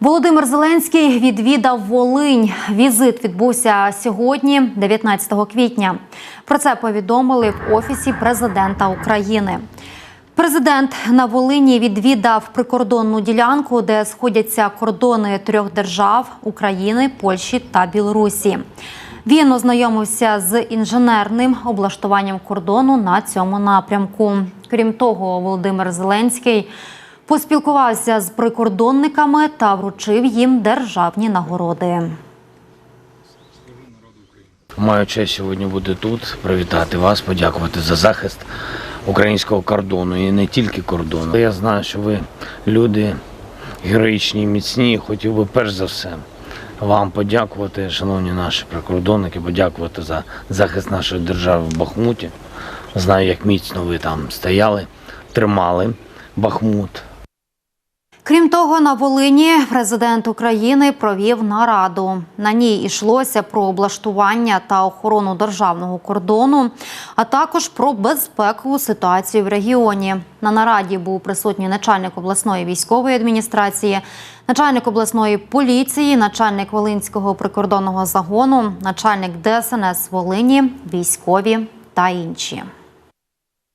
Володимир Зеленський відвідав Волинь. Візит відбувся сьогодні, 19 квітня. Про це повідомили в офісі президента України. Президент на Волині відвідав прикордонну ділянку, де сходяться кордони трьох держав України, Польщі та Білорусі. Він ознайомився з інженерним облаштуванням кордону на цьому напрямку. Крім того, Володимир Зеленський поспілкувався з прикордонниками та вручив їм державні нагороди. Маю честь сьогодні бути тут, привітати вас, подякувати за захист українського кордону і не тільки кордону. Я знаю, що ви люди героїчні, міцні. Хотів би перш за все вам подякувати, шановні наші прикордонники, подякувати за захист нашої держави в Бахмуті. Знаю, як міцно ви там стояли, тримали Бахмут. Крім того, на Волині президент України провів нараду. На ній йшлося про облаштування та охорону державного кордону, а також про безпекову ситуацію в регіоні. На нараді був присутній начальник обласної військової адміністрації, начальник обласної поліції, начальник Волинського прикордонного загону, начальник ДСНС Волині, військові та інші.